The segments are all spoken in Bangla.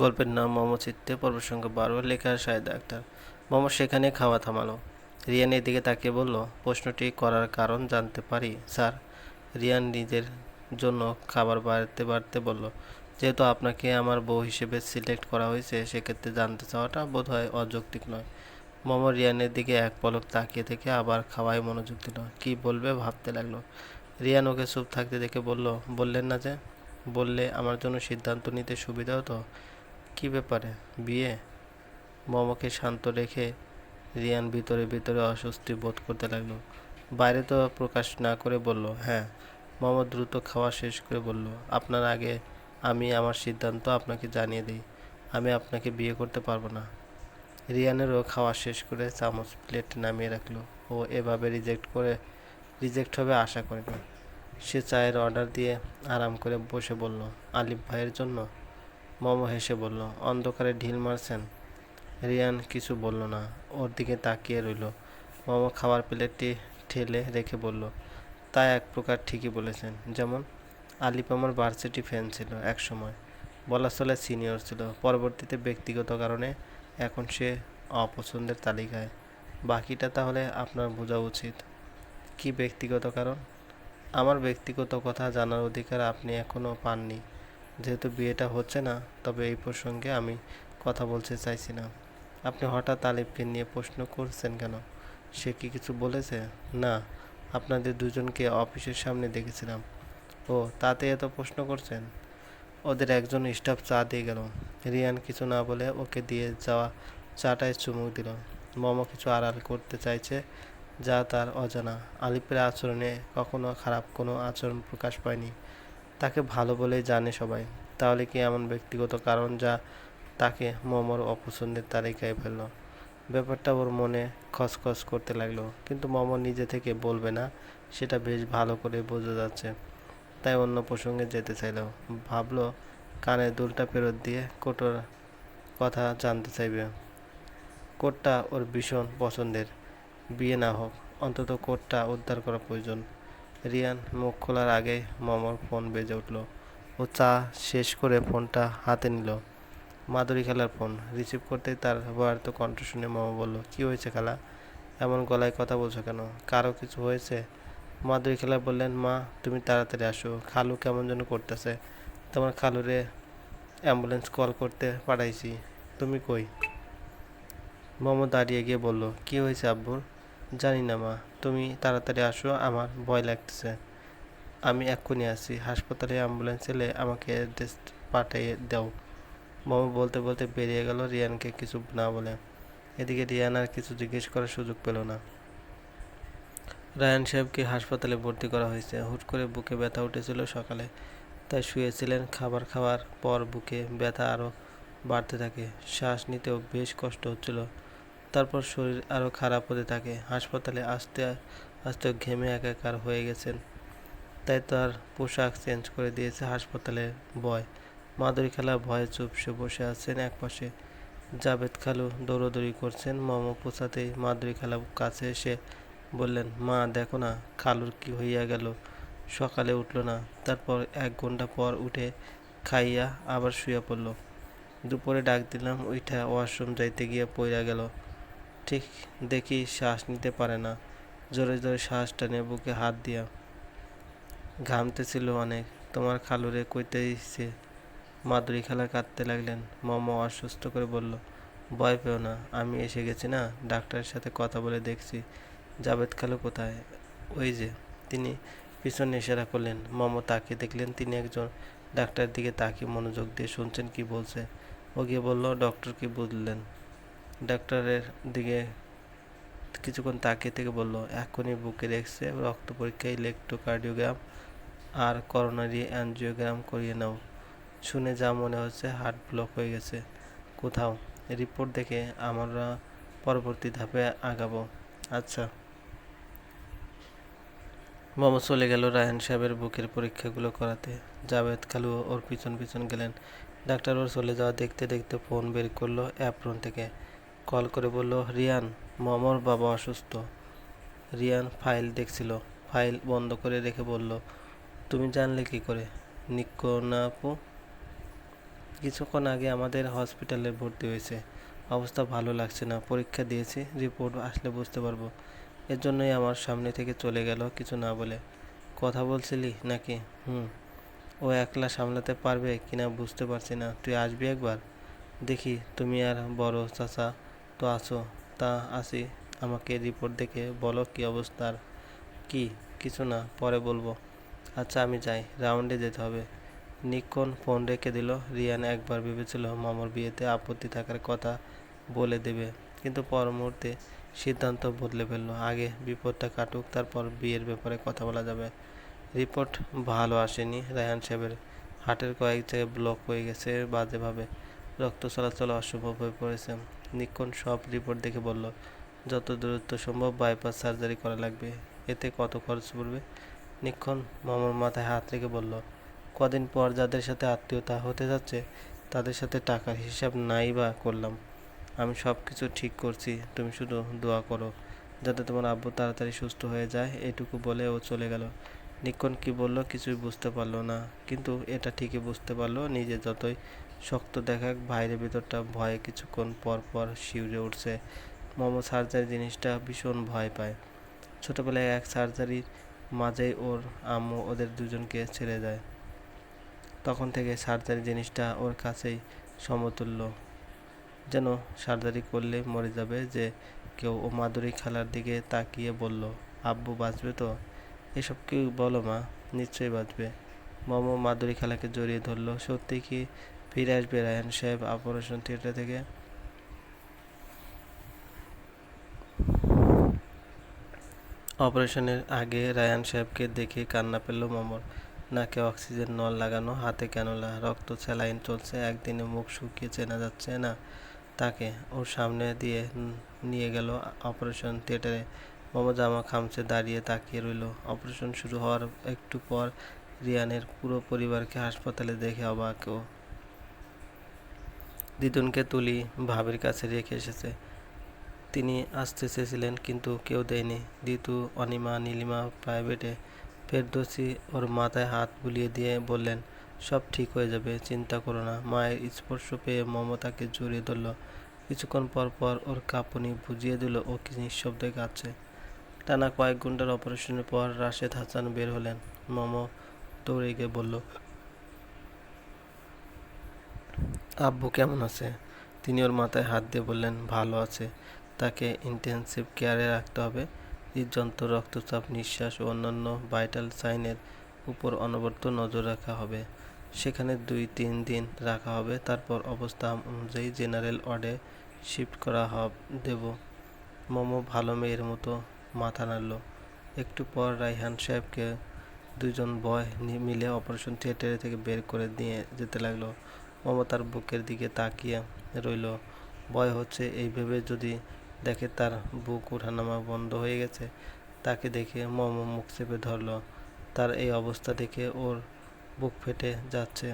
গল্পের নাম মম চিত্তে পর্ব সংখ্যা বারো লেখার শাহেদ আক্তার। মম সেখানে খাওয়া থামালো। রিয়ান এদিকে তাকিয়ে বলল, প্রশ্নটি করার কারণ জানতে পারি, স্যার। রিয়ান নিজের জন্য খাবার বাড়তে বাড়তে বলল, যেহেতু আপনাকে আমার বউ হিসেবে সিলেক্ট করা হয়েছে, সেক্ষেত্রে জানতে চাওয়াটা বোধহয় অযৌক্তিক নয়। মম রিয়ানের দিকে এক পলক তাকিয়ে থেকে আবার খাওয়ায় মনোযোগ দিল। কী বলবে ভাবতে লাগল? রিয়ান ওকে চুপ থাকতে দেখে বলল, বললেন না যে, বললে আমার জন্য সিদ্ধান্ত নিতে সুবিধা হতো? কী ব্যাপারে? বিয়ে? মমকে শান্ত রেখে রিয়ান ভিতরে ভিতরে অস্বস্তি বোধ করতে লাগল। বাইরে তো প্রকাশ না করে বলল হ্যাঁ। মম দ্রুত খাওয়া শেষ করে বলল, আপনার আগে আমি আমার সিদ্ধান্ত আপনাকে জানিয়ে দিই। আমি আপনাকে বিয়ে করতে পারব না। রিয়ানেরও খাওয়া শেষ করে চামচ প্লেট নামিয়ে রাখল। ও এভাবে রিজেক্ট করে রিজেক্ট হবে আশা করেনি সে চায়ের অর্ডার দিয়ে আরাম করে বসে বলল, আলিফ ভাইয়ের জন্য? মম হেসে বলল, অন্ধকারে ঢিল মারছেন? রিয়ান কিছু বলল না, ওর দিকে তাকিয়ে রইল। মম খাবার প্লেটটি ঠেলে রেখে বলল, তা এক প্রকার ঠিকই বলেছেন। যেমন আলিফ আমার ভার্সিটি ফ্যান ছিল এক সময়। বলা চলে সিনিয়র ছিল। পরবর্তীতে ব্যক্তিগত কারণে এখন সে অপছন্দের তালিকায়। বাকিটা তাহলে আপনার বোঝা উচিত। কি ব্যক্তিগত কারণ? আমার ব্যক্তিগত কথা জানার অধিকার আপনি এখনও পাননি। যেহেতু বিয়েটা হচ্ছে না, তবে এই প্রসঙ্গে আমি কথা বলতে চাইছি না। আপনি হঠাৎ আলিফকে নিয়ে প্রশ্ন করছেন কেন? সে কি কিছু বলেছে? না, আপনাদের দুজনকে অফিসের সামনে দেখেছিলাম। ও, তাতে এত প্রশ্ন করছেন? ওদের একজন স্টাফ চা দিয়ে গেল। রিয়ান কিছু না বলে ওকে দিয়ে যাওয়া চাটায় চুমুক দিল। মম কিছু আড়াল করতে চাইছে, যা তার অজানা। আলিফের আচরণে কখনো খারাপ কোনো আচরণ প্রকাশ পায়নি। তাকে ভালো বলেই জানে সবাই। তাহলে কি এমন ব্যক্তিগত কারণ যা তাকে মমর অপছন্দের তালিকায় ফেলল? ব্যাপারটা ওর মনে খসখস করতে লাগল, কিন্তু মম নিজে থেকে বলবে না, সেটা বেশ ভালো করে বোঝা যাচ্ছে। তাই অন্য প্রসঙ্গে যেতে চাইলো। ভাবলো, কানে দুলটা ফেরত দিয়ে কোটোর কথা জানতে চাইবে। কোটটা ওর ভীষণ পছন্দের। বিয়ে না হোক, অন্তত কোটটা উদ্ধার করা প্রয়োজন। রিয়ান, মুখ খোলার আগে মমর ফোন বেজে উঠল। ও চা শেষ করে ফোনটা হাতে নিল। মাধুরী খেলার ফোন। রিসিভ করতেই তার তো কণ্ঠ শুনে মামা বলল, কি হয়েছে খালা? এমন গলায় কথা বলছো কেন? কারও কিছু হয়েছে? মাধুরী খেলা বললেন, মা, তুমি তাড়াতাড়ি আসো। খালু কেমন যেন করতেছে। তোমার খালুরে অ্যাম্বুলেন্স কল করতে পাঠাইছি। তুমি কই? মোমো দাঁড়িয়ে গিয়ে বলল, কি হয়েছে আব্বুর? জানি না মা, তুমি তাড়াতাড়ি আসো, আমার ভয় লাগতেছে। আমি এক্ষুনি আসি, হাসপাতালে অ্যাম্বুলেন্স এলে আমাকে অ্যাড্রেস পাঠিয়ে দাও। মোমো বলতে বলতে বেরিয়ে গেল রিয়ানকে কিছু না বলে। এদিকে রিয়ান আর কিছু জিজ্ঞেস করার সুযোগ পেল না। রায়ান সাহেবকে হাসপাতালে ভর্তি করা হয়েছে। হুট করে বুকে ব্যথা উঠেছিল সকালে, তাই শুয়েছিলেন। খাবার খাওয়ার পর বুকে ব্যথা আরও বাড়তে থাকে। শ্বাস নিতেও বেশ কষ্ট হচ্ছিল। তারপর শরীর আরও খারাপ হতে থাকে। হাসপাতালে আসতে আসতে ঘেমে একাকার হয়ে গেছেন। তাই তার পোশাক চেঞ্জ করে দিয়েছে হাসপাতালের বয়। মাদুরি খেলা ভয়ে চুপসে বসে আছেন একপাশে। জাভেদ খালু দৌড়দৌড়ি করছেন। মোমো পোছাতেই মাদুরি খেলা কাছে এসে বললেন, মা, দেখো না, খালুর কি হইয়া গেল। সকালে উঠল না। তারপর এক ঘণ্টা পর উঠে খাইয়া আবার শুয়ে পড়ল। দুপুরে ডাক দিলাম ওইটা ওয়াশরুম যাইতে গিয়ে পইরা গেল। ঠিক দেখি শ্বাস নিতে পারে না। জোরে জোরে শ্বাস টানে বুকে হাত দিয়া। ঘামতেছিল অনেক। তোমার খালুরে কইতেছে মাদুরি খেলা কাঁদতে লাগলেন। মম অসুস্থ করে বলল, ভয় পেও না, আমি এসে গেছি না, ডাক্তারের সাথে কথা বলে দেখছি। জাভেদ খালু কোথায়? ওই যে, তিনি পিছনে ইশারা করলেন। মম তাকে দেখলেন, তিনি একজন ডাক্তারের দিকে তাকিয়ে মনোযোগ দিয়ে শুনছেন কি বলছে। ও গিয়ে বলল, ডক্টর কি বুঝলেন ডাক্তারের দিকে কিছুক্ষণ তাকিয়ে থেকে বলল, এখনই বুকে রেখেছে রক্ত পরীক্ষা ইলেকট্রোকার্ডিওগ্রাম আর করোনারি অ্যানজিওগ্রাম করিয়ে নাও। শুনে যা মনে হচ্ছে হার্ট ব্লক হয়ে গেছে। কোথাও? রিপোর্ট দেখে আমরা পরবর্তী ধাপে আগাবো। আচ্ছা। মোমো চলে গেল রায়হান সাহেবের বুকের পরীক্ষাগুলো করাতে। জাভেদ খালু ওর পিছন পিছন গেলেন। ডাক্তার ওর চলে যাওয়া দেখতে দেখতে ফোন বের করল অ্যাপ্রন থেকে। কল করে বলল, রিয়ান, মমর বাবা অসুস্থ। রিয়ান ফাইল দেখছিল। ফাইল বন্ধ করে রেখে বলল, তুমি জানলে কি করে? নিক্কো না আপু? কিছুক্ষণ আগে আমাদের হসপিটালে ভর্তি হয়েছে। অবস্থা ভালো লাগছে না। পরীক্ষা দিয়েছি, রিপোর্ট আসলে বুঝতে পারব। এর জন্যই আমার সামনে থেকে চলে গেল, কিছু না বলে। কথা বলছিলি নাকি? হুম। ও একলা সামলাতে পারবে কিনা বুঝতে পারছি না। তুই আসবি একবার? দেখি, তুমি আর বড় চাচা তো আছো? তা আসি, আমাকে রিপোর্ট দেখে বলো কি অবস্থার। কি? কিছু না, পরে বলব। আচ্ছা আমি যাই, রাউন্ডে যেতে হবে। নিক্ষণ ফোন রেখে দিল, রিয়ান একবার ভেবেছিল মামার বিয়েতে আপত্তি থাকার কথা বলে দেবে, কিন্তু পর মুহূর্তে সিদ্ধান্ত বদলে ফেলল। আগে বিপদটা কাটুক, তারপর বিয়ের ব্যাপারে কথা বলা যাবে। রিপোর্ট ভালো আসেনি, রায়হান সাহেবের হার্টের কয়েক জায়গায় ব্লক হয়ে গেছে বাজেভাবে। রক্ত চলাচল অসম্ভব হয়ে পড়েছে। নিক্ষণ সব রিপোর্ট দেখে বলল, যত দ্রুত সম্ভব বাইপাস সার্জারি করা লাগবে। এতে কত খরচ পড়বে? নিক্ষণ মামার মাথায় হাত রেখে বলল, কদিন পর যাদের সাথে আত্মীয়তা হতে যাচ্ছে, তাদের সাথে টাকার হিসাব নাই বা করলাম। আমি সব কিছু ঠিক করছি, তুমি শুধু দোয়া করো, যাতে তোমার আব্বু তাড়াতাড়ি সুস্থ হয়ে যায়। এটুকু বলে ও চলে গেল। নিক্ষণ কি বলল কিছুই বুঝতে পারল না, কিন্তু এটা ঠিকই বুঝতে পারল নিজে যতই শক্ত দেখাক, বাইরে ভিতরটা ভয়ে কিছুক্ষণ পর পর শিউরে উঠছে। মোমো সার্জারি জিনিসটা ভীষণ ভয় পায়। ছোটোবেলায় এক সার্জারির মাঝেই ওর আম্মু ওদের দুজনকে ছেড়ে দেয়। তখন থেকে সার্জারি জিনিসটা ওর কাছেই সমতুল্য। যেন সার্জারি করলে মরে যাবে যে কেউ ও মাধুরী খালার দিকে তাকিয়ে বলল, আব্বু বাঁচবে তো? এসব কি বলো মা? নিশ্চয়ই বাঁচবে। মোমো মাধুরী খালাকে জড়িয়ে ধরলো, সত্যি কি ফিরে আসবে রায়হান সাহেব অপারেশন থিয়েটার থেকে। অপারেশনের আগে রায়ান সাহেবকে দেখে কান্না পেল মামর। নাকে অক্সিজেন নল লাগানো, হাতে ক্যানোলা, রক্ত স্যালাইন চলছে, একদিনে মুখ শুকিয়ে চেনা যাচ্ছে না তাকে। ওর সামনে দিয়ে নিয়ে গেল অপারেশন থিয়েটারে মোমো জামা খামছে দাঁড়িয়ে তাকিয়ে রইল। অপারেশন শুরু হওয়ার একটু পর রিয়ানের পুরো পরিবারকে হাসপাতালে দেখে অবাক ও দিদুনকে তুলি ভাবির কাছে রেখে এসেছে। তিনি আসতে চেয়েছিলেন, কিন্তু কেউ দেয়নি। দিতু অনিমা, নীলিমা প্রাইভেটে ফেরদোসি ওর মাথায় হাত বুলিয়ে দিয়ে বললেন, সব ঠিক হয়ে যাবে, চিন্তা করো না। মায়ের স্পর্শ পেয়ে মমতাকে জড়িয়ে ধরল। কিছুক্ষণ পর পর ওর কাঁপুনি বুঝিয়ে দিল, ও কি নিঃশব্দে কাঁদছে? টানা কয়েক ঘণ্টার অপারেশনের পর রাশেদ হাসান বের হলেন। মম দৌড়ে গিয়ে বলল আব্বু কেমন আছে? তিনি ওর মাথায় হাত দিয়ে বললেন, ভালো আছে। তাকে ইন্টেনসিভ কেয়ারে রাখতে হবে। হৃদযন্ত্র, রক্তচাপ, নিঃশ্বাস ও অন্যান্য ভাইটাল সাইনের উপর অনবরত নজর রাখা হবে। সেখানে দুই, তিন দিন রাখা হবে। তারপর অবস্থা অনুযায়ী জেনারেল ওয়ার্ডে শিফট করা হব, দেব। মোমো ভালো মেয়ের মতো মাথা নাড়ল। একটু পর রাইহান সাহেবকে দুজন বয় মিলে অপারেশন থিয়েটারে থেকে বের করে দিয়ে যেতে লাগল। মমতার বুকের দিকে তাকিয়ে রইল। ভয় হচ্ছে এই ভেবে যদি দেখে তার বুক ওঠানামা বন্ধ হয়ে গেছে, তাকে দেখে মম মুখ চেপে ধরল। তার এই অবস্থা দেখে ওর বুক ফেটে যাচ্ছে।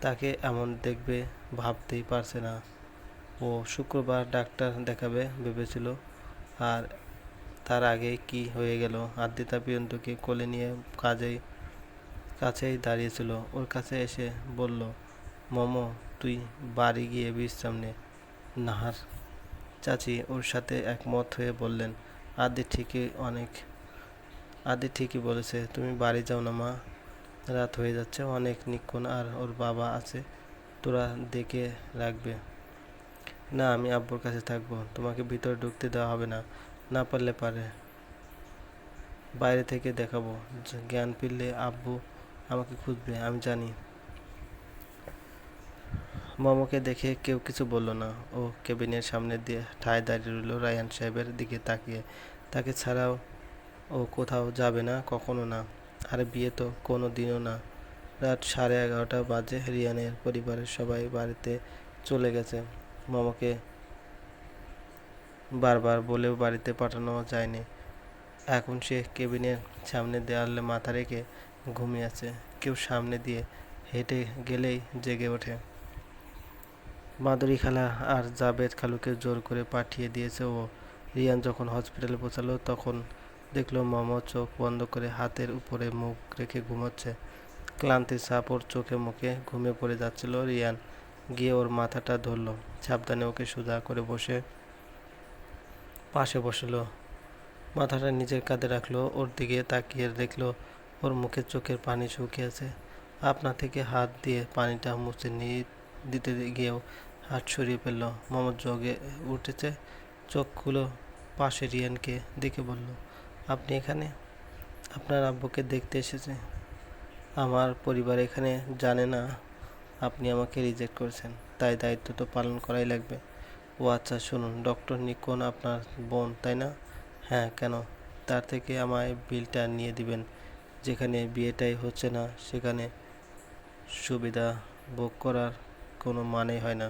তাকে এমন দেখবে ভাবতেই পারছে না। ও শুক্রবার ডাক্তার দেখাবে ভেবেছিল, আর তার আগে কি হয়ে গেল? আদ্রিতা প্রিয়ন্তকে কোলে নিয়ে কাজেই, কাছেই দাঁড়িয়েছিল। ওর কাছে এসে বলল মমো, তুই বাড়ি গিয়ে বিশ্রাম নে নাহার। চাচি ওর সাথে একমত হয়ে বললেন, আদি ঠিকই অনেক, আদি ঠিকই বলেছে, তুমি বাড়ি যাও না মা। রাত হয়ে যাচ্ছে, অনেক নিক্ষণ আর ওর বাবা আছে, তোরা দেখে রাখবে। না, আমি আব্বুর কাছে থাকব, তোমাকে ভিতরে ঢুকতে দেওয়া হবে না না পারলে পারে। বাইরে থেকে দেখাবো, জ্ঞান ফিরলে আব্বু আমাকে খুঁজবে, আমি জানি। মোমোকে দেখে কেউ কিছু বলল না। ও কেবিনের সামনে দিয়ে ঠায় দাঁড়িয়ে রইল রায়ান সাহেবের দিকে তাকিয়ে। তাকে ছাড়াও ও কোথাও যাবে না, কখনো না। আর বিয়ে তো কোনো দিনও না। রাত সাড়ে এগারোটা বাজে রিয়ানের পরিবারের সবাই বাড়িতে চলে গেছে। মোমোকে বারবার বলেও বাড়িতে পাঠানো যায়নি। এখন সে কেবিনের সামনে দেওয়ালে মাথা রেখে ঘুমিয়ে আছে। কেউ সামনে দিয়ে হেঁটে গেলেই জেগে ওঠে। মাদুরি খালা আর জাবেদ খালুকে জোর করে পাঠিয়ে দিয়েছে ও। রিয়ান যখন হসপিটালে পৌঁছালো, তখন দেখল মোহাম্মদ চোখ বন্ধ করে হাতের উপরে মুখ রেখে ঘুমাচ্ছে। ক্লান্তির চাপ ওর চোখে মুখে ঘুমিয়ে পড়ে যাচ্ছিল রিয়ান। গিয়ে ওর মাথাটা ধরলো, সাবধানে ওকে সোজা করে বসে, পাশে বসল। মাথাটা নিজের কাঁধে রাখল, ওর দিকে তাকিয়ে দেখল ওর মুখে চোখের পানি শুকিয়েছে আপনা থেকে হাত দিয়ে পানিটা মুছে নিয়ে দিতে গিয়েও হাত সরিয়ে ফেলল। মোহাম্মদ জগে উঠেছে চোখ খুলো পাশে রিয়ানকে দেখে বলল, আপনি এখানে? আপনার আব্বুকে দেখতে এসেছে। আমার পরিবার এখানে জানে না আপনি আমাকে রিজেক্ট করেছেন, তাই দায়িত্ব তো পালন করাই লাগবে। ও আচ্ছা শুনুন ডক্টর নিকোন আপনার বোন, তাই না? হ্যাঁ কেন? তার থেকে আমায় বিলটা নিয়ে দিবেন। যেখানে বিয়েটাই হচ্ছে না, সেখানে সুবিধা ভোগ করার কোনো মানেই হয় না।